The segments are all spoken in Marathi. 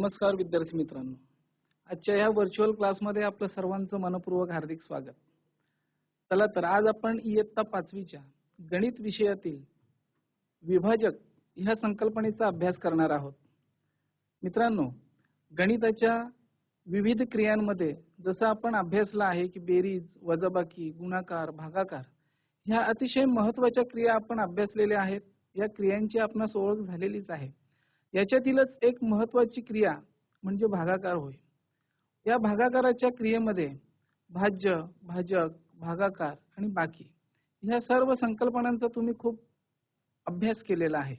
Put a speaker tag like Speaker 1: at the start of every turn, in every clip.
Speaker 1: नमस्कार विद्यार्थी मित्रांनो. आजच्या या व्हर्च्युअल क्लासमध्ये आपलं सर्वांचं मनपूर्वक हार्दिक स्वागत. चला तर आज आपण इयत्ता पाचवीच्या गणित विषयातील विभाजक ह्या संकल्पनेचा अभ्यास करणार आहोत. मित्रांनो गणिताच्या विविध क्रियांमध्ये जसं आपण अभ्यासला आहे की बेरीज वजाबाकी गुणाकार भागाकार ह्या अतिशय महत्त्वाच्या क्रिया आपण अभ्यासलेल्या आहेत. या क्रियांची आपणास ओळख झालेलीच आहे. याच्यातीलच एक महत्वाची क्रिया म्हणजे भागाकार होय. या भागाकाराच्या क्रियेमध्ये भाज्य भाजक भागाकार आणि बाकी ह्या सर्व संकल्पनांचा तुम्ही खूप अभ्यास केलेला आहे.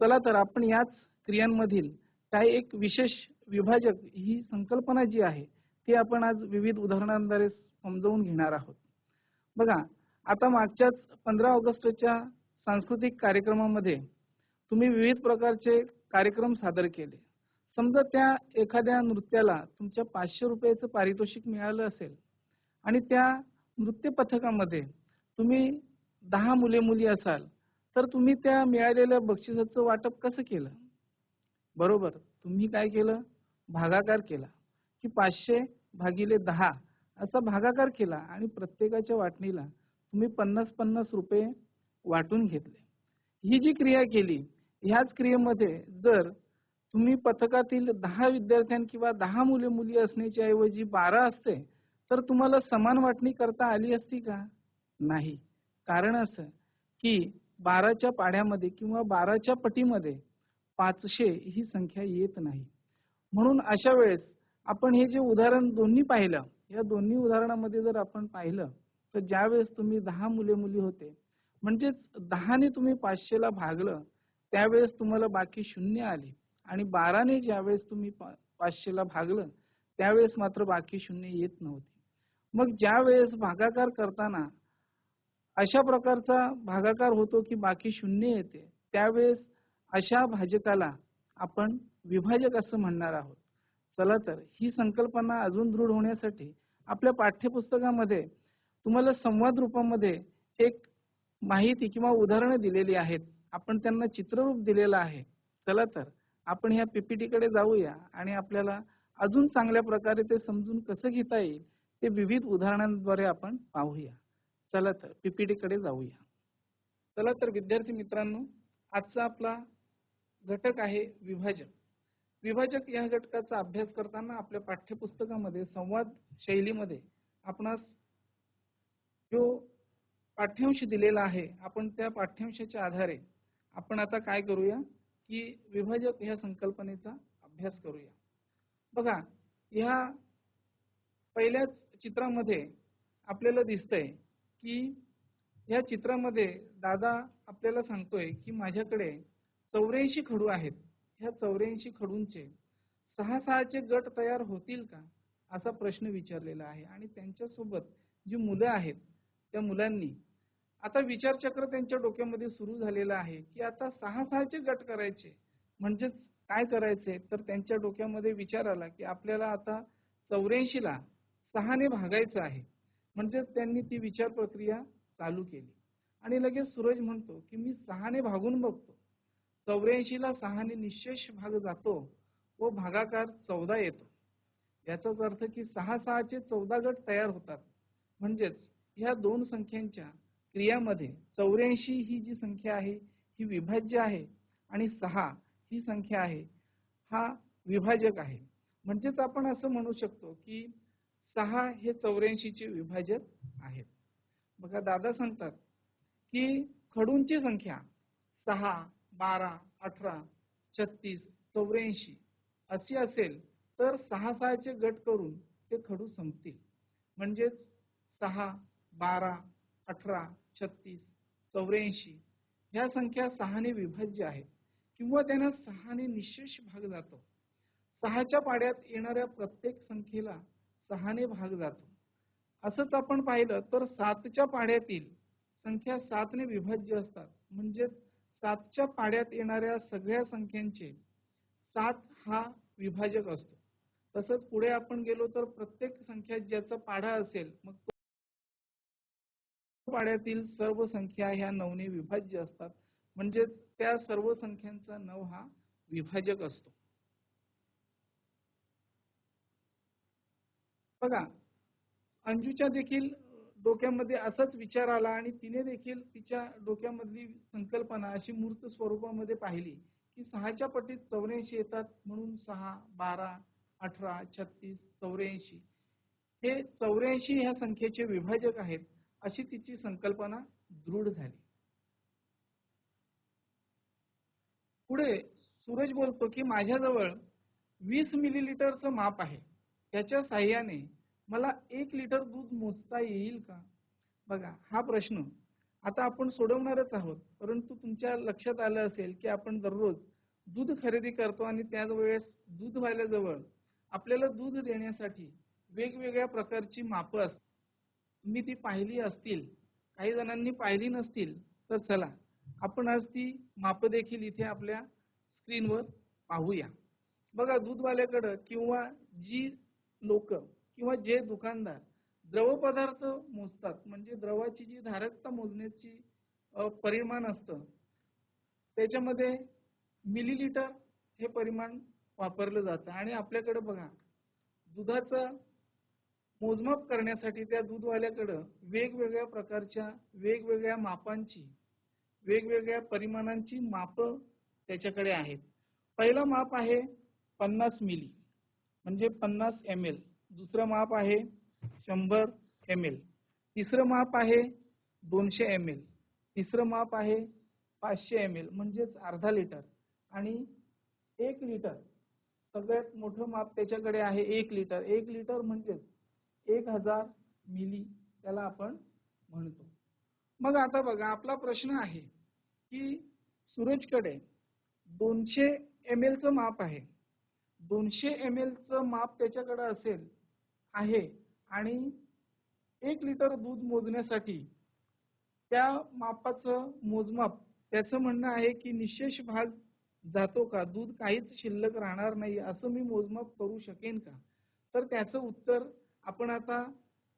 Speaker 1: चला तर आपण याच क्रियांमधील काही एक विशेष विभाजक ही संकल्पना जी आहे ती आपण आज विविध उदाहरणांद्वारे समजावून घेणार आहोत. बघा आता मागच्याच पंधरा ऑगस्टच्या सांस्कृतिक कार्यक्रमामध्ये तुम्ही विविध प्रकारचे कार्यक्रम सादर केले. समजा त्या एखाद्या नृत्याला तुमच्या पाचशे रुपयाचं पारितोषिक मिळालं असेल आणि त्या नृत्य पथकामध्ये तुम्ही दहा मुले मुली असाल तर तुम्ही त्या मिळालेल्या बक्षिसाचं वाटप कसं केलं? बरोबर तुम्ही काय केलं? भागाकार केला. की पाचशे भागिले दहा असा भागाकार केला आणि प्रत्येकाच्या वाटणीला तुम्ही पन्नास पन्नास रुपये वाटून घेतले. ही जी क्रिया केली ह्याच क्रियेमध्ये जर तुम्ही पथकातील दहा विद्यार्थ्यां किंवा दहा मुले मुली असण्याच्या ऐवजी बारा असते तर तुम्हाला समान वाटणी करता आली असती का? नाही. कारण असं की बाराच्या पाढ्यामध्ये किंवा बाराच्या पटीमध्ये पाचशे ही संख्या येत नाही. म्हणून अशा वेळेस आपण हे जे उदाहरण दोन्ही पाहिलं या दोन्ही उदाहरणामध्ये जर आपण पाहिलं तर ज्यावेळेस तुम्ही दहा मुले मुली होते म्हणजेच दहाने तुम्ही पाचशेला भागलं त्यावेळेस तुम्हाला बाकी शून्य आले. आणि बाराने ज्यावेळेस तुम्ही पाचशेला भागलं त्यावेळेस मात्र बाकी शून्य येत नव्हती. मग ज्या वेळेस भागाकार करताना अशा प्रकारचा भागाकार होतो की बाकी शून्य येते त्यावेळेस अशा भाजकाला आपण विभाजक असं म्हणणार आहोत. चला तर ही संकल्पना अजून दृढ होण्यासाठी आपल्या पाठ्यपुस्तकामध्ये तुम्हाला संवाद रूपामध्ये एक माहिती किंवा उदाहरणं दिलेली आहेत. आपण त्यांना चित्ररूप दिलेलं आहे. चला तर आपण ह्या पीपीटी कडे जाऊया आणि आपल्याला अजून चांगल्या प्रकारे ते समजून कसं घेता येईल ते विविध उदाहरणांद्वारे आपण पाहूया. चला तर पीपीटी कडे जाऊया. चला तर विद्यार्थी मित्रांनो आजचा आपला घटक आहे विभाजक. विभाजक या घटकाचा अभ्यास करताना आपल्या पाठ्यपुस्तकामध्ये संवाद शैलीमध्ये आपणास जो पाठ्यांश दिलेला आहे आपण त्या पाठ्यांशाच्या आधारे आपण आता काय करूया की विभाजक ह्या संकल्पनेचा अभ्यास करूया. बघा ह्या पहिल्याच चित्रामध्ये आपल्याला दिसतंय की या चित्रामध्ये दादा आपल्याला सांगतोय की माझ्याकडे चौऱ्याऐंशी खडू आहेत. ह्या चौऱ्याऐंशी खडूंचे सहा सहाचे गट तयार होतील का? असा प्रश्न विचारलेला आहे. आणि त्यांच्यासोबत जी मुलं आहेत त्या मुलांनी आता विचारचक्र त्यांच्या डोक्यामध्ये सुरू झालेलं आहे की आता सहा सहाचे गट करायचे. म्हणजेच काय करायचे? तर त्यांच्या डोक्यामध्ये विचार आला की आपल्याला आता चौऱ्याऐंशी ला सहाने भागायचं आहे. म्हणजेच त्यांनी ती विचार प्रक्रिया चालू केली. आणि लगेच सूरज म्हणतो की मी सहाने भागून बघतो. चौऱ्याऐंशी ला सहाने निशेष भाग जातो व भागाकार चौदा येतो. याचाच अर्थ की सहा सहाचे चौदा गट तयार होतात. म्हणजेच ह्या दोन संख्यांच्या क्रियामध्ये चौऱ्याऐंशी ही जी संख्या आहे ही विभाज्य आहे आणि सहा ही संख्या आहे हा विभाजक आहे. म्हणजेच आपण असं म्हणू शकतो की सहा हे चौऱ्याऐंशीचे विभाजक आहेत. बघा दादा सांगतात की खडूंची संख्या सहा बारा अठरा छत्तीस चौऱ्याऐंशी अशी असेल तर सहा सहाचे गट करून ते खडू संपतील. म्हणजेच सहा बारा अठरा छत्तीस चौऱ्याऐंशी ह्या संख्या सहाने विभाज्य आहेत. किंवा त्यांना सहाने निशेष भाग जातो. सहाच्या पाड्यात येणाऱ्या प्रत्येक संख्येला सहाने भाग जातो. असंच आपण पाहिलं तर सातच्या पाड्यातील संख्या सातने विभाज्य असतात. म्हणजेच सातच्या पाड्यात येणाऱ्या सगळ्या संख्यांचे सात हा विभाजक असतो. तसंच पुढे आपण गेलो तर प्रत्येक संख्या ज्याचा पाढा असेल मग पाड्यातील सर्व संख्या ह्या नऊने विभाज्य असतात. म्हणजे त्या सर्व संख्यांचा नऊ हा विभाजक असतो. बघा अंजूच्या देखील डोक्यामध्ये असाच विचार आला आणि तिने देखील तिच्या डोक्यामधली संकल्पना अशी मूर्त स्वरूपामध्ये पाहिली की सहाच्या पटीत चौऱ्याऐंशी येतात म्हणून सहा बारा अठरा छत्तीस चौऱ्याऐंशी. हे चौऱ्याऐंशी ह्या संख्येचे विभाजक आहेत. अशी तिची संकल्पना दृढ झाली. पुढे सूरज बोलतो की माझ्याजवळ वीस मिलीलिटरचं माप आहे. त्याच्या साह्याने मला एक लिटर दूध मोजता येईल का? बघा हा प्रश्न आता आपण सोडवणारच आहोत परंतु तुमच्या लक्षात आलं असेल की आपण दररोज दूध खरेदी करतो आणि त्याच वेळेस दूधवाल्याजवळ आपल्याला दूध देण्यासाठी वेगवेगळ्या प्रकारची मापं असतात. तुम्ही ती पाहिली असतील काही जणांनी पाहिली नसतील तर चला आपण आज ती मापं देखील इथे आपल्या स्क्रीनवर पाहूया. बघा दूधवाल्याकडं किंवा जी लोक किंवा जे दुकानदार द्रव पदार्थ मोजतात म्हणजे द्रवाची जी धारकता मोजण्याची परिमाण असतं त्याच्यामध्ये मिलीलिटर हे परिमाण वापरलं जातं. आणि आपल्याकडे बघा दुधाचं मोजमाप करण्यासाठी त्या दूधवाल्याकडं वेगवेगळ्या प्रकारच्या वेगवेगळ्या मापांची वेगवेगळ्या परिमाणांची मापं त्याच्याकडे आहेत. पहिलं माप आहे पन्नास मिली म्हणजे पन्नास एम एल दुसरं माप आहे शंभर एम एल तिसरं माप आहे दोनशे एम एल तिसरं माप आहे पाचशे एम एल म्हणजेच अर्धा लिटर. आणि एक लिटर सगळ्यात मोठं माप त्याच्याकडे आहे एक लिटर. एक लिटर म्हणजेच एक हजार मिली त्याला आपण म्हणतो. मग आता बघा आपला प्रश्न आहे की सूरजकडे दोनशे एम एलचं माप आहे. दोनशे एम एलचं माप त्याच्याकडे असेल आहे आणि एक लिटर दूध मोजण्यासाठी त्या मापाचं मोजमाप त्याचं म्हणणं आहे की निशेष भाग जातो का? दूध काहीच शिल्लक राहणार नाही असं मी मोजमाप करू शकेन का? तर त्याचं उत्तर आपण आता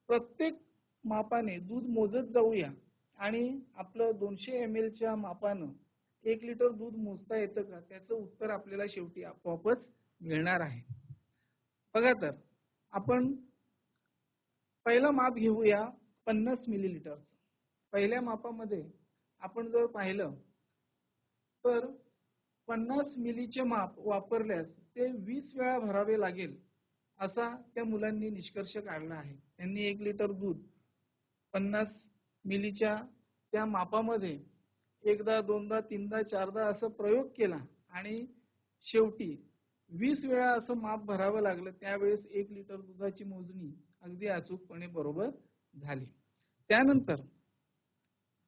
Speaker 1: प्रत्येक मापाने दूध मोजत जाऊया. आणि आपलं दोनशे एम एलच्या मापानं एक लिटर दूध मोजता येतं का? त्याचं उत्तर आपल्याला शेवटी आपोआपच मिळणार आहे. बघा तर आपण पहिलं माप घेऊया पन्नास मिलीलिटरचं पहिल्या मापामध्ये आपण जर पाहिलं तर पन्नास मिलीचे माप वापरल्यास ते वीस वेळा भरावे लागेल. असा त्या मुलांनी निष्कर्ष काढला आहे. त्यांनी एक लिटर दूध पन्नास मिलीच्या त्या मापामध्ये एकदा दोनदा तीनदा चारदा असं प्रयोग केला आणि शेवटी वीस वेळा असं माप भरावं लागलं. त्यावेळेस एक लिटर दुधाची मोजणी अगदी अचूकपणे बरोबर झाली. त्यानंतर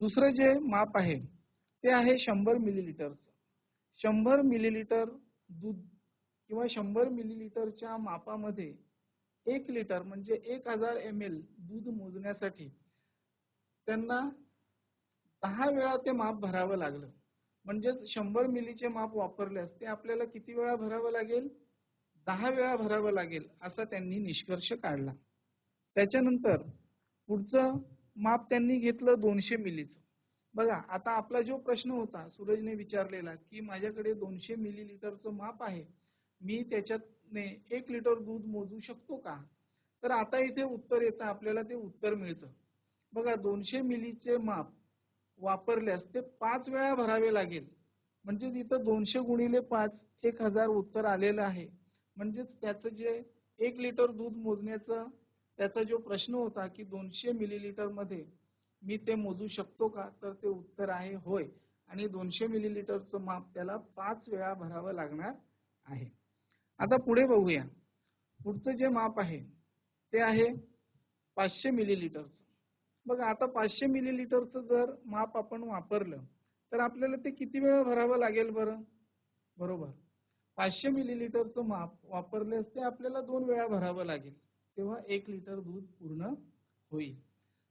Speaker 1: दुसरं जे माप आहे ते आहे शंभर मिलीलिटरचं. शंभर मिलीलिटर दूध किंवा शंभर मिलीलिटरच्या मापामध्ये एक लिटर म्हणजे एक हजार एम एल दूध मोजण्यासाठी त्यांना दहा वेळा ते माप भरावं लागलं. म्हणजेच शंभर मिलीचे माप वापरल्यास ते आपल्याला किती वेळा भरावं लागेल? दहा वेळा भरावं लागेल असा त्यांनी निष्कर्ष काढला. त्याच्यानंतर पुढचं माप त्यांनी घेतलं दोनशे मिलीचं. बघा आता आपला जो प्रश्न होता सूरजने विचारलेला की माझ्याकडे दोनशे मिलीलिटरचं माप आहे मी त्याच्यातने एक लिटर दूध मोजू शकतो का? तर आता इथे उत्तर येतं आपल्याला ते उत्तर मिळतं. बघा दोनशे मिलीचे माप वापरल्यास ते पाच वेळा भरावे लागेल. म्हणजेच इथं दोनशे गुणिले पाच एक हजार उत्तर आलेलं आहे. म्हणजेच त्याचं जे एक लिटर दूध मोजण्याचा त्याचा जो प्रश्न होता की दोनशे मिलीलिटरमध्ये मी ते मोजू शकतो का? तर ते उत्तर आहे होय. आणि दोनशे मिलीलिटरचं माप त्याला पाच वेळा भरावं लागणार आहे. आता पुढे बघूया. पुढचं जे माप आहे ते आहे पाचशे मिलीलिटरचं बघा आता पाचशे मिलीलिटरचं जर माप आपण वापरलं तर आपल्याला ते किती वेळा भरावं लागेल बरं? बरोबर. पाचशे मिलीलिटरचं माप वापरल्यास ते आपल्याला दोन वेळा भरावं लागेल. तेव्हा एक लिटर दूध पूर्ण होईल.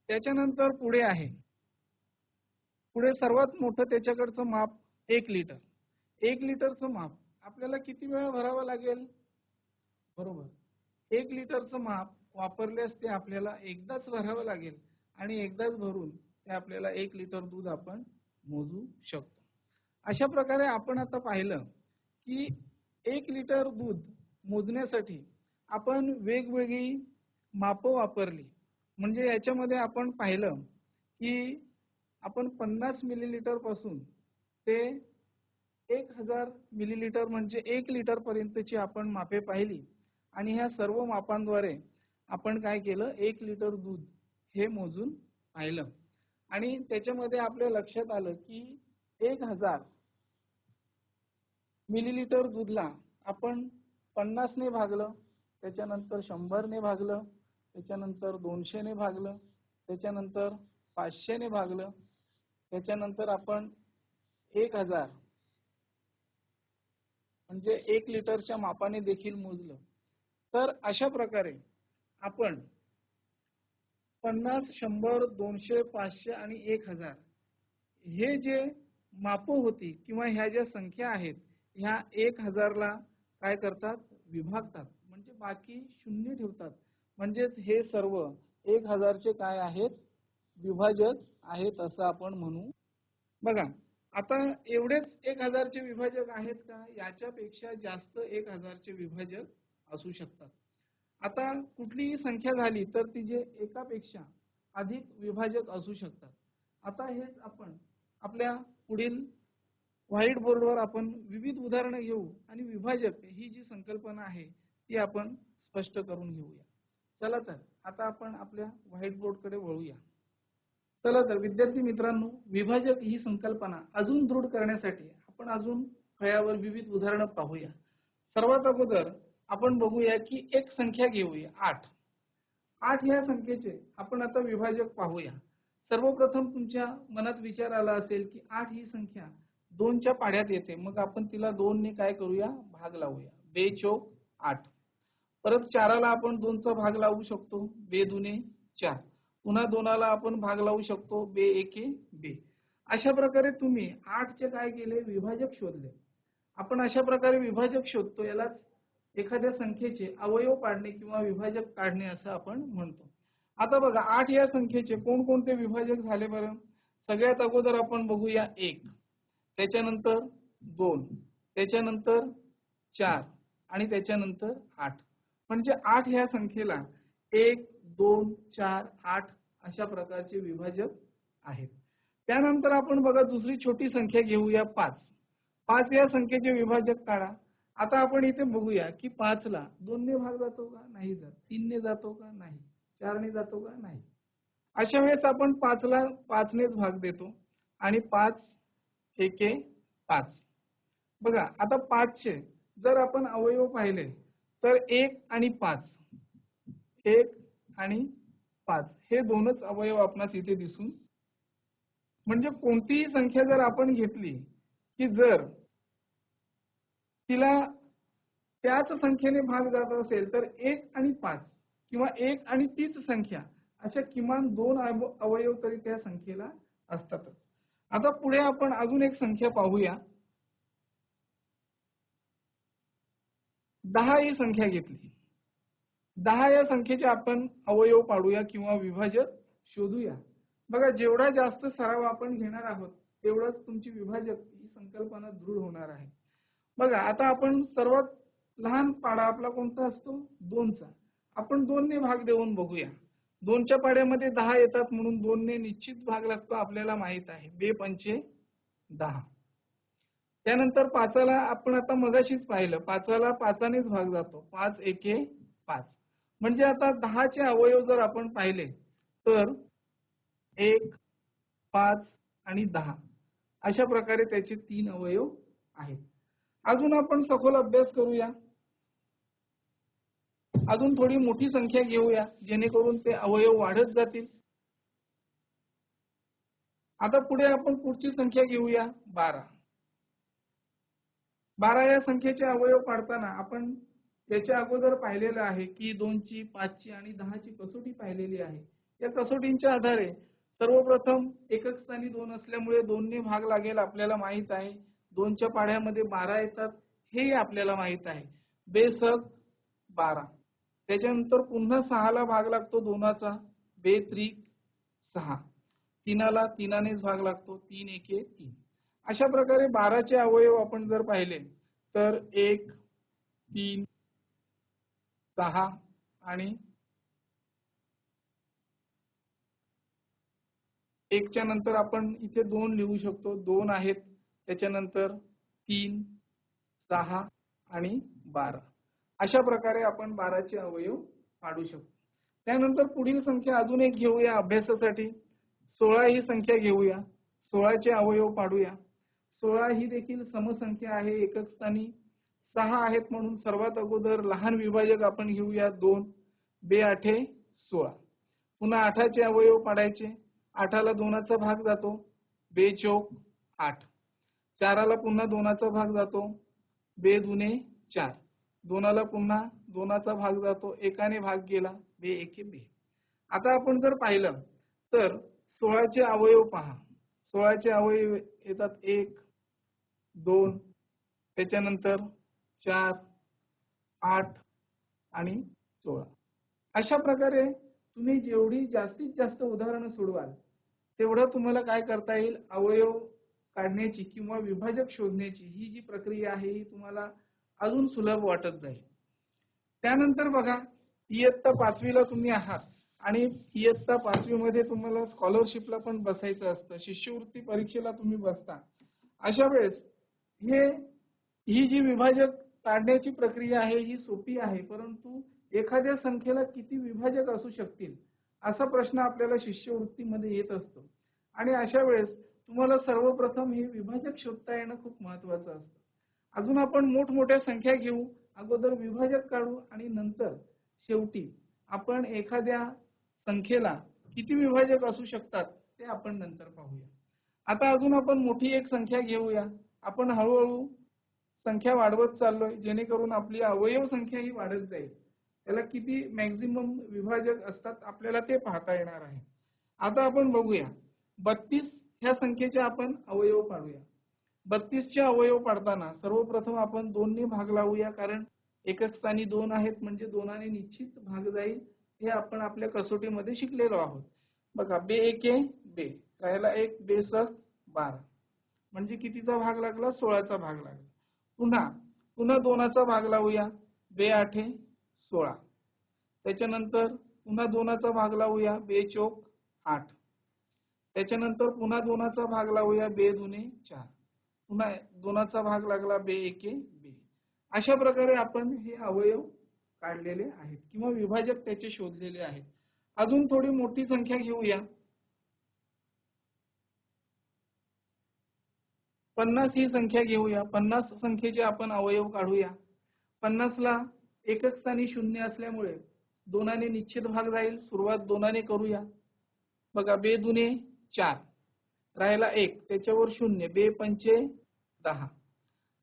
Speaker 1: त्याच्यानंतर पुढे आहे. पुढे सर्वात मोठं त्याच्याकडचं माप एक लिटर एक लिटरचं माप. आपल्याला किती वेळा भरावं लागेल? बरोबर. एक लिटरचं माप वापरल्यास ते आपल्याला एकदाच भरावं लागेल आणि एकदाच भरून ते आपल्याला एक लिटर दूध आपण मोजू शकतो. अशा प्रकारे आपण आता पाहिलं की एक लिटर दूध मोजण्यासाठी आपण वेगवेगळी मापं वापरली. म्हणजे याच्यामध्ये आपण पाहिलं की आपण पन्नास मिलीलिटरपासून ते एक हजार मिलीलिटर म्हणजे एक लिटर पर्यंतची आपण मापे पाहिली. आणि ह्या सर्व मापांद्वारे आपण काय केलं? एक लिटर दूध हे मोजून पाहिलं. आणि त्याच्यामध्ये आपल्या लक्षात आलं की एक हजार मिलीलिटर दूधला आपण पन्नासने भागलं त्याच्यानंतर शंभरने भागलं त्याच्यानंतर दोनशेने भागलं त्याच्यानंतर पाचशेने भागलं त्याच्यानंतर आपण एक हजार म्हणजे एक लिटरच्या मापाने देखील मोजलं. तर अशा प्रकारे आपण पन्नास शंभर दोनशे पाचशे आणि एक हजार हे जे मापं होती किंवा ह्या ज्या संख्या आहेत ह्या एक हजारला काय करतात? विभागतात. म्हणजे बाकी शून्य ठेवतात. म्हणजेच हे सर्व एक हजारचे काय आहेत? विभाजक आहेत असं आपण म्हणू. बघा आता एवढेच एक हजारचे विभाजक आहेत का? याच्यापेक्षा जास्त एक हजारचे विभाजक असू शकतात. आता कुठलीही संख्या झाली तर तिचे एकापेक्षा अधिक विभाजक असू शकतात. आता हेच आपण आपल्या पुढील व्हाईट बोर्डवर आपण विविध उदाहरणं घेऊ आणि विभाजक ही जी संकल्पना आहे ती आपण स्पष्ट करून घेऊया. चला तर आता आपण आपल्या व्हाईट बोर्डकडे वळूया. चला तर विद्यार्थी मित्रांनो विभाजक ही संकल्पना अजून दृढ करण्यासाठी आपण अजून फळ्यावर विविध उदाहरणं पाहूया. सर्वात अगोदर आपण बघूया की एक संख्या घेऊया आठ. आठ ह्या संख्येचे आपण आता विभाजक पाहूया. सर्वप्रथम तुमच्या मनात विचार आला असेल की आठ ही संख्या दोनच्या पाड्यात येते. मग आपण तिला दोन ने काय करूया? भाग लावूया. बे चोक आठ. परत चाराला आपण दोनचा भाग लावू शकतो. बे दुने चार. पुन्हा दोनाला आपण भाग लावू शकतो बे एके बे. अशा प्रकारे तुम्ही आठचे काय केले? विभाजक शोधले. आपण अशा प्रकारे विभाजक शोधतो यालाच एखाद्या संख्येचे अवयव पाडणे किंवा विभाजक काढणे असं आपण म्हणतो. आता बघा आठ या संख्येचे कोणकोणते विभाजक झाले बरं? सगळ्यात अगोदर आपण बघूया एक. त्याच्यानंतर दोन. त्याच्यानंतर चार. आणि त्याच्यानंतर आठ. म्हणजे आठ ह्या संख्येला एक दोन चार आठ अशा प्रकारचे विभाजक आहेत. त्यानंतर आपण बघा दुसरी छोटी संख्या घेऊया पाच. पाच या संख्येचे विभाजक काढा. आता आपण इथे बघूया की पाचला दोनने भाग जातो का? नाही जात. तीनने जातो का? नाही. चारने जातो का? नाही. अशा वेळेस आपण पाचला पाचनेच भाग देतो. आणि पाच एके पाच. बघा आता पाचचे जर आपण अवयव पाहिले तर एक आणि पाच. एक आणि पाच. हे दोनच अवयव आपणास इथे दिसून म्हणजे कोणतीही संख्या जर आपण घेतली की जर तिला त्याच संख्येने भाग जात असेल तर एक आणि पाच किंवा एक आणि तीच संख्या अशा किमान दोन अवयव तरी त्या संख्येला असतातच आता पुढे आपण अजून एक संख्या पाहूया. दहा ही संख्या घेतली. दहा या संख्येचे आपण अवयव पाडूया किंवा विभाजक शोधूया. बघा जेवढा जास्त सराव आपण घेणार आहोत तेवढंच तुमची विभाजक ही संकल्पना दृढ होणार आहे. बघा आता आपण सर्वात लहान पाडा आपला कोणता असतो? दोनचा. आपण दोनने भाग देऊन बघूया. दोनच्या पाड्यामध्ये दहा येतात म्हणून दोनने निश्चित भाग लागतो आपल्याला माहीत आहे. बे पंचे दहा. त्यानंतर पाचाला आपण आता मगाशीच पाहिलं पाचाला पाचानेच भाग जातो. पाच एके पाच. म्हणजे आता दहाचे अवयव जर आपण पाहिले तर एक पाच आणि दहा. अशा प्रकारे त्याचे तीन अवयव आहेत. अजून आपण सखोल अभ्यास करूया. अजून थोडी मोठी संख्या घेऊया जेणेकरून ते अवयव वाढत जातील. आता पुढे आपण पुढची संख्या घेऊया बारा. बारा या संख्येचे अवयव पाडताना आपण त्याच्या अगोदर पाहिलेलं आहे की दोनची पाचची आणि दहाची कसोटी पाहिलेली आहे. या कसोटींच्या आधारे सर्वप्रथम एकक स्थानी दोन असल्यामुळे दोनने भाग लागेल आपल्याला माहीत आहे. दोनच्या पाढ्यामध्ये बारा येतात हे आपल्याला माहीत आहे. बेसक बारा. त्याच्यानंतर पुन्हा सहाला भाग लागतो दोनाचा बे त्रिक सहा. तीनाला तीनानेच भाग लागतो तीन एके तीन. अशा प्रकारे बाराचे अवयव आपण जर पाहिले तर एक तीन सहा आणि एकच्या नंतर आपण इथे दोन लिहू शकतो. दोन आहेत त्याच्यानंतर तीन सहा आणि बारा. अशा प्रकारे आपण बाराचे अवयव काढू शकतो. त्यानंतर पुढील संख्या अजून एक घेऊया अभ्यासासाठी. सोळा ही संख्या घेऊया. सोळाचे अवयव पाडूया सोळा ही देखील समसंख्या आहे एकक स्थानी. सहा आहेत म्हणून सर्वात अगोदर लहान विभाजक आपण घेऊया दोन बे आठे सोळा. पुन्हा आठाचे अवयव पाडायचे. आठाला दोनाचा भाग जातो. बे चौक आठ. चाराला पुन्हा दोनाचा भाग जातो. बे दुने चार. दोनाला पुन्हा दोनाचा भाग जातो. एकाने भाग गेला बे एके बे. आता आपण जर पाहिलं तर सोळाचे अवयव पहा. सोळाचे अवयव येतात एक दोन. त्याच्यानंतर चार आठ आणि सोळा. अशा प्रकारे तुम्ही जेवढी जास्तीत जास्त उदाहरणं सोडवाल तेवढं तुम्हाला काय करता येईल? अवयव काढण्याची किंवा विभाजक शोधण्याची ही जी प्रक्रिया आहे ही तुम्हाला अजून सुलभ वाटत जाईल त्यानंतर बघा इयत्ता पाचवीला तुम्ही आहात आणि इयत्ता पाचवीमध्ये तुम्हाला स्कॉलरशिपला पण बसायचं असतं शिष्यवृत्ती परीक्षेला तुम्ही बसता. अशा वेळेस हे ही जी विभाजक काढण्याची प्रक्रिया आहे ही सोपी आहे परंतु एखाद्या संख्येला किती विभाजक असू शकतील असा प्रश्न आपल्याला शिष्यवृत्तीमध्ये येत असतो. आणि अशा वेळेस तुम्हाला सर्वप्रथम हे विभाजक शोधता येणं खूप महत्वाचं असतं. अजून आपण मोठमोठ्या संख्या घेऊ अगोदर विभाजक काढू आणि नंतर शेवटी आपण एखाद्या संख्येला किती विभाजक असू शकतात ते आपण नंतर पाहूया. आता अजून आपण मोठी एक संख्या घेऊया. आपण हळूहळू संख्या वाढवत चाललोय जेणेकरून आपली अवयव संख्या ही वाढत जाईल. त्याला किती मॅक्झिमम विभाजक असतात आपल्याला ते पाहता येणार आहे. आता आपण बघूया. बत्तीस ह्या संख्येचे आपण अवयव पाडूया. बत्तीसचे अवयव पाडताना सर्वप्रथम आपण दोनने भाग लावूया कारण एकच स्थानी दोन आहेत म्हणजे दोनाने निश्चित भाग जाईल हे आपण आपल्या कसोटीमध्ये शिकलेलो आहोत. बघा बे एके बे. राहिला एक बेसक बारा. म्हणजे कितीचा भाग लागला? सोळाचा भाग लागला. पुन्हा पुन्हा दोनाचा भाग लावूया. बे आठे सोळा. त्याच्यानंतर पुन्हा दोनाचा भाग लावूया. बे चोक आठ. त्याच्यानंतर पुन्हा दोनाचा भाग लावूया. बे दुने चार. पुन्हा दोनाचा भाग लागला बे एके बे. अशा प्रकारे आपण हे अवयव काढलेले आहेत किंवा विभाजक त्याचे शोधलेले आहेत. अजून थोडी मोठी संख्या घेऊया. पन्नास ही संख्या घेऊया. पन्नास संख्येचे आपण अवयव काढूया. पन्नासला एकच स्थानी शून्य असल्यामुळे दोनाने निश्चित भाग जाईल सुरुवात दोनाने करूया. बघा बे दुने चार. राहिला एक. त्याच्यावर शून्य. बे पंचे दहा.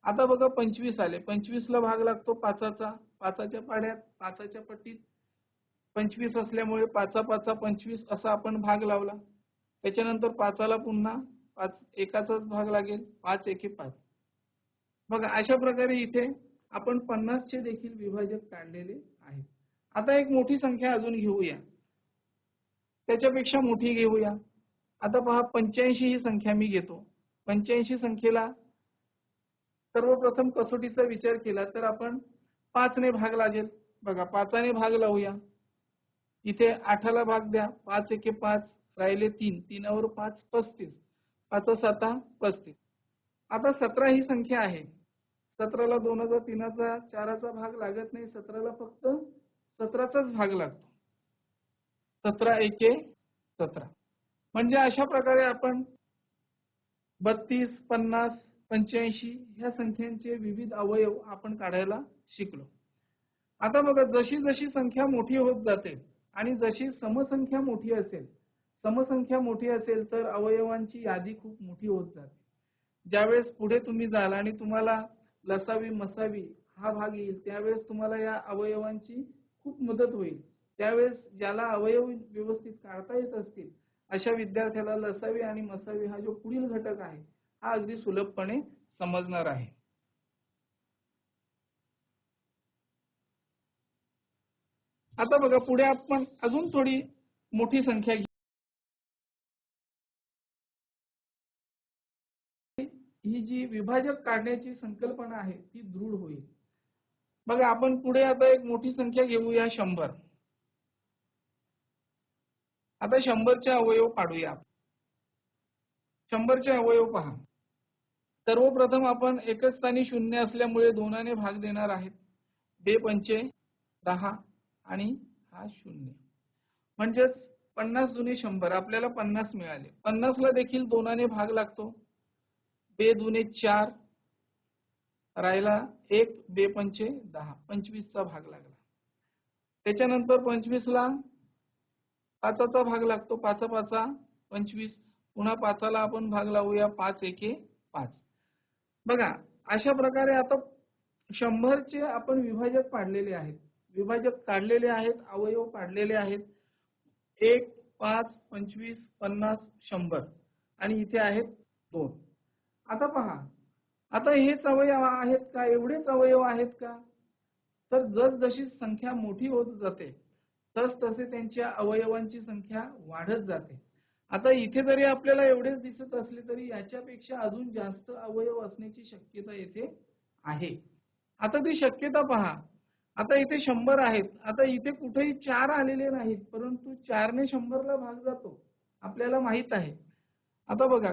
Speaker 1: आता बघा पंचवीस आले. पंचवीसला भाग लागतो पाचाचा. पाचाच्या पाड्यात पाचाच्या पट्टीत. पंचवीस असल्यामुळे पाचा पाचा पंचवीस असा आपण भाग लावला. त्याच्यानंतर पाचाला पुन्हा पाच एकाचाच भाग लागेल पाच एके पाच. बघा अशा प्रकारे इथे आपण पन्नासचे देखील विभाजक काढलेले आहेत. आता एक मोठी संख्या अजून घेऊया. त्याच्यापेक्षा मोठी घेऊया. आता पहा पंच्याऐंशी ही संख्या मी घेतो. पंच्याऐंशी संख्येला सर्वप्रथम कसोटीचा विचार केला तर आपण पाचने भाग लागेल. बघा पाचाने भाग लावूया. इथे आठाला भाग द्या पाच एके पाच राहिले तीन. तीनावर पाच पस्तीस. पाच साता पस्तीस. आता सतरा ही संख्या आहे. सतराला दोनाचा तीनाचा चाराचा भाग लागत नाही. सतराला फक्त सतराचाच भाग लागतो. सतरा एके सतरा. म्हणजे अशा प्रकारे आपण बत्तीस पन्नास पंच्याऐंशी ह्या संख्यांचे विविध अवयव आपण काढायला शिकलो. आता बघा जशी जशी संख्या मोठी होत जाते आणि जशी समसंख्या मोठी असेल समसंख्या मोठी असेल तर अवयवांची यादी खूप मोठी होत जाते. ज्यावेळेस पुढे तुम्ही जाल आणि तुम्हाला लसावी मसावी हा भाग येईल त्यावेळेस तुम्हाला या अवयवांची खूप मदत होईल. त्यावेळेस ज्याला अवयव व्यवस्थित काढता येत असतील अशा विद्यार्थ्याला लसावी आणि मसावी हा जो पुढील घटक आहे हा अगदी सुलभपणे समजणार आहे. आता बघा पुढे आपण अजून थोडी मोठी संख्या जी विभाजक काढण्याची संकल्पना आहे ती दृढ होईल. बघा आपण पुढे आता एक मोठी संख्या घेऊया शंभर. आता शंभरचे अवयव पाडूया शंभरचे अवयव पहा. सर्वप्रथम आपण एकच स्थानी शून्य असल्यामुळे दोनाने भाग देणार आहेत. बे पंचे दहा आणि हा शून्य. म्हणजेच पन्नास दुने शंभर आपल्याला पन्नास मिळाले. पन्नासला देखील दोनाने भाग लागतो. बे दुने चार राहिला एक बे पंचे दहा. पंचवीसचा भाग लागला. त्याच्यानंतर पंचवीसला पाचाचा भाग लागतो. पाचा पाचा पंचवीस. पुन्हा पाचाला आपण भाग लावूया. पाच एके पाच. बघा अशा प्रकारे आता शंभरचे आपण विभाजक पाडलेले आहेत. विभाजक काढलेले आहेत अवयव पाडलेले आहेत. एक पाच पंचवीस पन्नास शंभर. आणि इथे आहेत दोन. आता पहा. आता हेच अवयव आहेत का? एवढेच अवयव आहेत का? तर जसजशी संख्या मोठी होत जाते तस तसे त्यांच्या अवयवांची संख्या वाढत जाते. आता इथे जरी आपल्याला एवढेच दिसत असले तरी याच्यापेक्षा अजून जास्त अवयव असण्याची शक्यता येथे आहे. आता ती शक्यता पहा. आता इथे शंभर आहेत. आता इथे कुठेही चार आलेले नाहीत परंतु चारने शंभरला भाग जातो. आपल्याला माहीत आहे. आता बघा.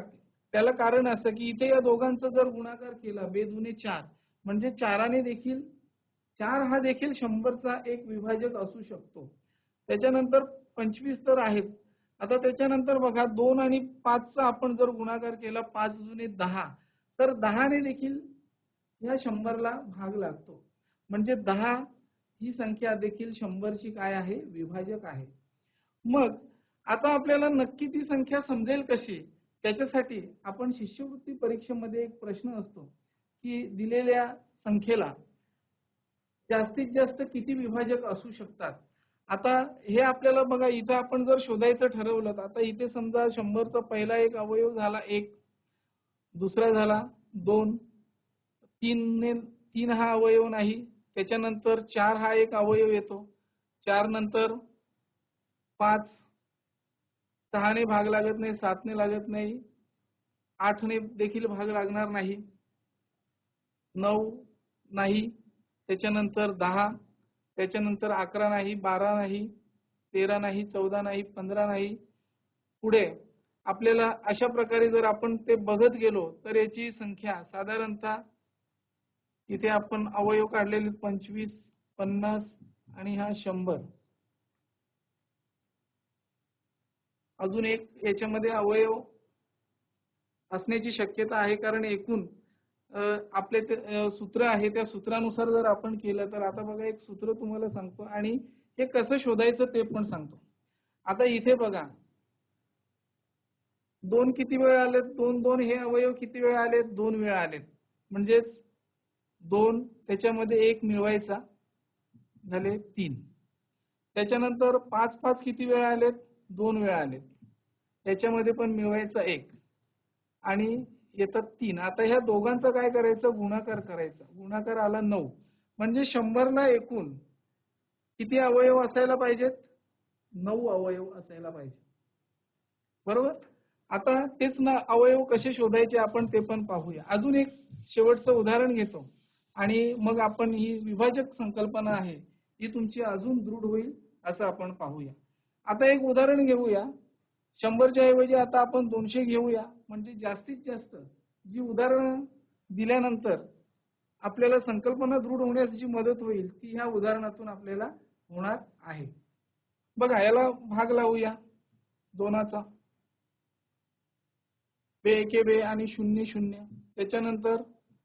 Speaker 1: त्याला कारण असं की इथे या दोघांचा जर गुणाकार केला बेदुने चार म्हणजे चाराने देखील चार हा देखील शंभरचा एक विभाजक असू शकतो. त्याच्यानंतर पंचवीस तर आहेत आता त्याच्यानंतर बघा दोन आणि पाचचा आपण जर गुणाकार केला पाच जुने दहा तर दहाने देखील या शंभरला भाग लागतो. म्हणजे दहा ही संख्या देखील शंभरची काय आहे? विभाजक आहे. मग आता आपल्याला नक्की ती संख्या समजेल कशी? त्याच्यासाठी आपण शिष्यवृत्ती परीक्षेमध्ये एक प्रश्न असतो की दिलेल्या संख्येला जास्तीत जास्त किती विभाजक असू शकतात? आता हे आपल्याला बघा इथं आपण जर शोधायचं ठरवलं तर आता इथे समजा शंभरचा पहिला एक अवयव झाला एक दुसरा झाला दोन तीन तीन हा अवयव नाही त्याच्यानंतर चार हा एक अवयव येतो चार नंतर पाच सहाने भाग लागत नाही सातने लागत नाही आठने देखील भाग लागणार नाही. नऊ नाही त्याच्यानंतर दहा त्याच्यानंतर अकरा नाही बारा नाही तेरा नाही चौदा नाही पंधरा नाही. पुढे आपल्याला अशा प्रकारे जर आपण ते बघत गेलो तर याची संख्या साधारणतः इथे आपण अवयव काढलेले पंचवीस पन्नास आणि हा शंभर. अजून एक याच्यामध्ये अवयव असण्याची शक्यता आहे कारण एकूण आपले ते सूत्र आहे त्या सूत्रानुसार जर आपण केलं तर आता बघा एक सूत्र तुम्हाला सांगतो आणि हे कसं शोधायचं ते पण सांगतो. आता इथे बघा दोन किती वेळ आलेत? दोन दोन हे अवयव किती वेळ आलेत? दोन वेळा आलेत. म्हणजेच दोन त्याच्यामध्ये एक मिळवायचा झाले तीन. त्याच्यानंतर पाच पाच किती वेळा आलेत? दोन वेळा आलेत. त्याच्यामध्ये पण मिळवायचा एक. आणि येतात तीन. आता ह्या दोघांचा काय करायचं? गुणाकार करायचा. गुणाकार आला नऊ. म्हणजे शंभरला एकूण किती अवयव असायला पाहिजेत? नऊ अवयव असायला पाहिजे बरोबर? आता तेच ना अवयव कसे शोधायचे आपण ते पण पाहूया. अजून एक शेवटचं उदाहरण घेतो. आणि मग आपण ही विभाजक संकल्पना आहे ही तुमची अजून दृढ होईल असं आपण पाहूया. आता एक उदाहरण घेऊया. शंभरच्या ऐवजी आता आपण दोनशे घेऊया. म्हणजे जास्तीत जास्त जी उदाहरणं दिल्यानंतर आपल्याला संकल्पना दृढ होण्यास जी मदत होईल ती ह्या उदाहरणातून आपल्याला होणार आहे. बघा याला भाग लावूया. दोनाचा. बे एके बे आणि शून्य शून्य. त्याच्यानंतर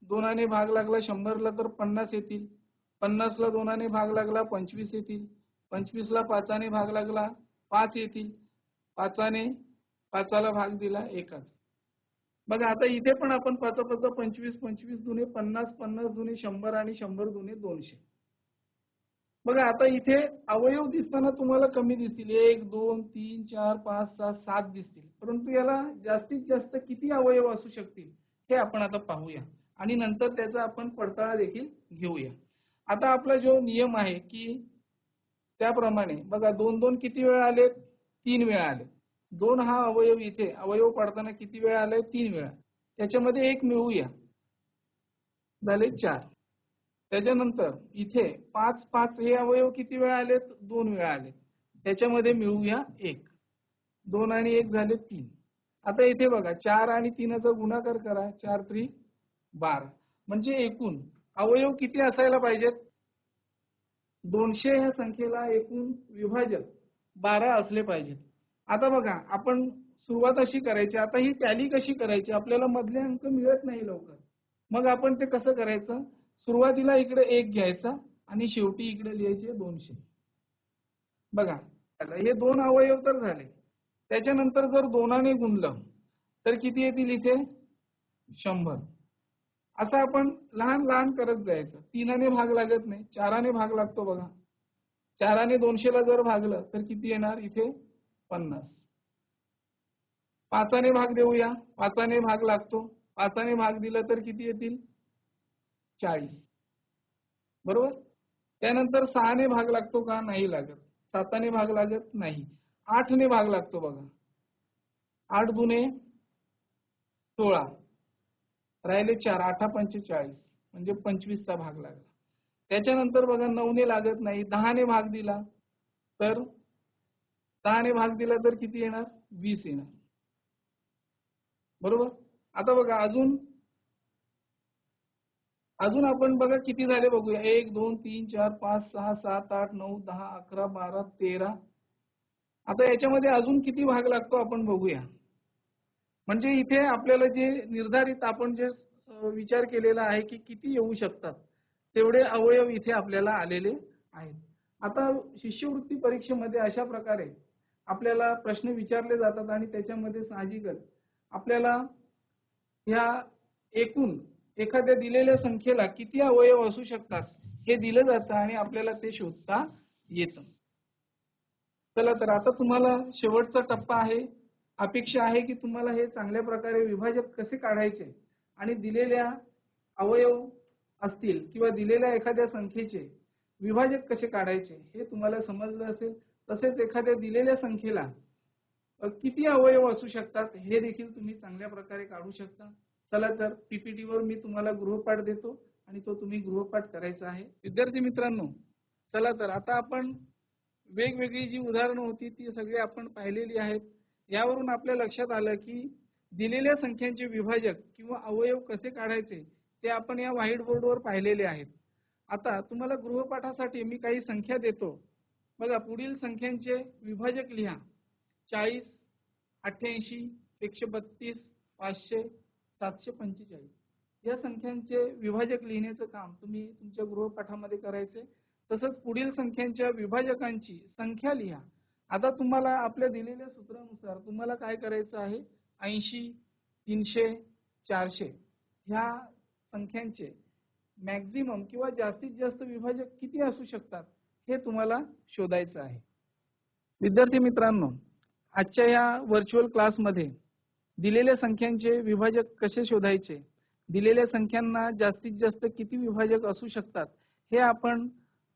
Speaker 1: दोनाने भाग लागला शंभरला तर पन्नास येतील. पन्नासला दोनाने भाग लागला पंचवीस येतील. पंचवीसला पाचाने भाग लागला पाच येतील. पाचाने पाचाला भाग दिला एकाच. बघा आता इथे पण आपण पाच पाच पंचवीस पंचवीस दुने पन्नास पन्नास दुने शंभर आणि शंभर दुने दोनशे. बघा आता इथे अवयव दिसताना तुम्हाला कमी दिसतील. एक दोन तीन चार पाच सहा सात दिसतील. परंतु याला जास्तीत जास्त किती अवयव असू शकतील हे आपण आता पाहूया. आणि नंतर त्याचा आपण पडताळा देखील घेऊया. आता आपला जो नियम आहे की त्याप्रमाणे बघा दोन दोन किती वेळा आले तीन वेळा आले. दोन हा अवयव इथे अवयव पाडताना किती वेळा आलाय? तीन वेळा. त्याच्यामध्ये एक मिळवूया झाले चार. त्याच्यानंतर इथे पाच पाच हे अवयव किती वेळा आलेत? दोन वेळा आले. त्याच्यामध्ये मिळूया एक. दोन आणि एक झाले तीन. आता इथे बघा चार आणि तीनचा गुणाकार करा. चार त्री बारा. म्हणजे एकूण अवयव किती असायला पाहिजेत? दोनशे ह्या संख्येला एकूण विभाजक बारा असले पाहिजेत. आता बघा आपण सुरुवात अशी करायची आता ही टॅली कशी करायची आपल्याला मधले अंक मिळत नाही लवकर. मग आपण ते कसं करायचं? सुरुवातीला इकडे एक घ्यायचा आणि शेवटी इकडे लिहायचे दोनशे. बघा आता हे दोन अवयव तर झाले. त्याच्यानंतर जर दोनाने गुणलं तर किती येतील इथे? शंभर. असं आपण लहान लहान करत जायचं. तीनाने भाग लागत नाही चाराने भाग लागतो बघा. चाराने दोनशेला जर भागलं तर किती येणार? इथे पन्नास. पाचाने भाग देऊया. पाचाने भाग लागतो. पाचाने भाग दिला तर किती येतील? चाळीस. बरोबर? त्यानंतर सहाने भाग लागतो का? नाही लागत. साताने भाग लागत नाही. आठने भाग लागतो बघा. आठ दुने सोळा. राहिले चार. आठा पंचेचाळीस. म्हणजे पंचवीसचा भाग लागला. त्याच्यानंतर बघा नऊने लागत नाही दहाने भाग दिला तर दहाने भाग दिला तर किती येणार? वीस येणार. बरोबर? आता बघा अजून अजून आपण बघा किती झाले बघूया. एक दोन तीन चार पाच सहा सात आठ नऊ दहा अकरा बारा तेरा. आता याच्यामध्ये अजून किती भाग लागतो आपण बघूया. म्हणजे इथे आपल्याला जे निर्धारित आपण जे विचार केलेला आहे की किती येऊ शकतात. तेवढे अवयव इथे आपल्याला आलेले आहेत. आता शिष्यवृत्ती परीक्षेमध्ये अशा प्रकारे आपल्याला प्रश्न विचारले जातात आणि त्याच्यामध्ये साहजिकच आपल्याला ह्या एकूण एखाद्या दिलेल्या संख्येला किती अवयव असू शकतात हे दिलं जातं आणि आपल्याला ते शोधता येतं. चला तर आता तुम्हाला शेवटचा टप्पा आहे. अपेक्षा आहे की तुम्हाला हे चांगल्या प्रकारे विभाजक कसे काढायचे आणि दिलेल्या अवयव असतील किंवा दिलेल्या एखाद्या संख्येचे विभाजक कसे काढायचे हे तुम्हाला समजलं असेल तसेच एखाद्या दिलेल्या संख्येला किती अवयव असू शकतात हे देखील तुम्ही चांगल्या प्रकारे काढू शकता. चला तर पीपीटी वर मी तुम्हाला गृहपाठ देतो आणि तो तुम्ही गृहपाठ करायचा आहे. विद्यार्थी मित्रांनो चला तर आता आपण वेगवेगळी जी उदाहरणं होती ती सगळी आपण पाहिलेली आहेत. यावरून आपल्या लक्षात आलं की दिलेल्या संख्यांचे विभाजक किंवा अवयव कसे काढायचे ते आपण या व्हाईट बोर्डवर पाहिलेले आहेत. आता तुम्हाला गृहपाठासाठी मी काही संख्या देतो. बघा पुढील संख्यांचे विभाजक लिहा. चाळीस अठ्ठ्याऐंशी एकशे बत्तीस पाचशे सातशे पंचेचाळीस. या संख्यांचे विभाजक लिहिण्याचं काम तुम्ही तुमच्या गृहपाठामध्ये करायचे. तसंच पुढील संख्यांच्या विभाजकांची संख्या लिहा. आता तुम्हाला आपल्या दिलेल्या सूत्रानुसार तुम्हाला काय करायचं आहे? ऐंशी तीनशे चारशे. ह्या संख्यांचे. मॅक्झिमम किंवा जास्तीत जास्त विभाजक किती असू शकतात हे तुम्हाला शोधायचं आहे. विद्यार्थी मित्रांनो आजच्या या व्हर्च्युअल क्लासमध्ये दिलेल्या संख्यांचे विभाजक कसे शोधायचे दिलेल्या संख्यांना जास्तीत जास्त किती विभाजक असू शकतात हे आपण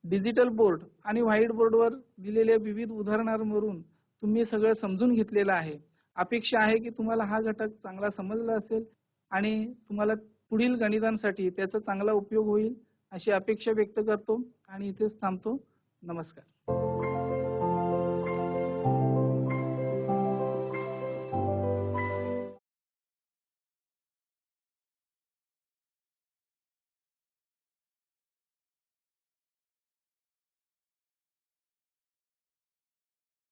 Speaker 1: डिजिटल बोर्ड आणि व्हाईट बोर्डवर दिलेल्या विविध उदाहरणांवरून तुम्ही सगळं समजून घेतलेलं आहे. अपेक्षा आहे की तुम्हाला हा घटक चांगला समजला असेल आणि तुम्हाला पुढील गणितांसाठी त्याचा चांगला उपयोग होईल अशी अपेक्षा व्यक्त करतो आणि इथेच थांबतो. नमस्कार.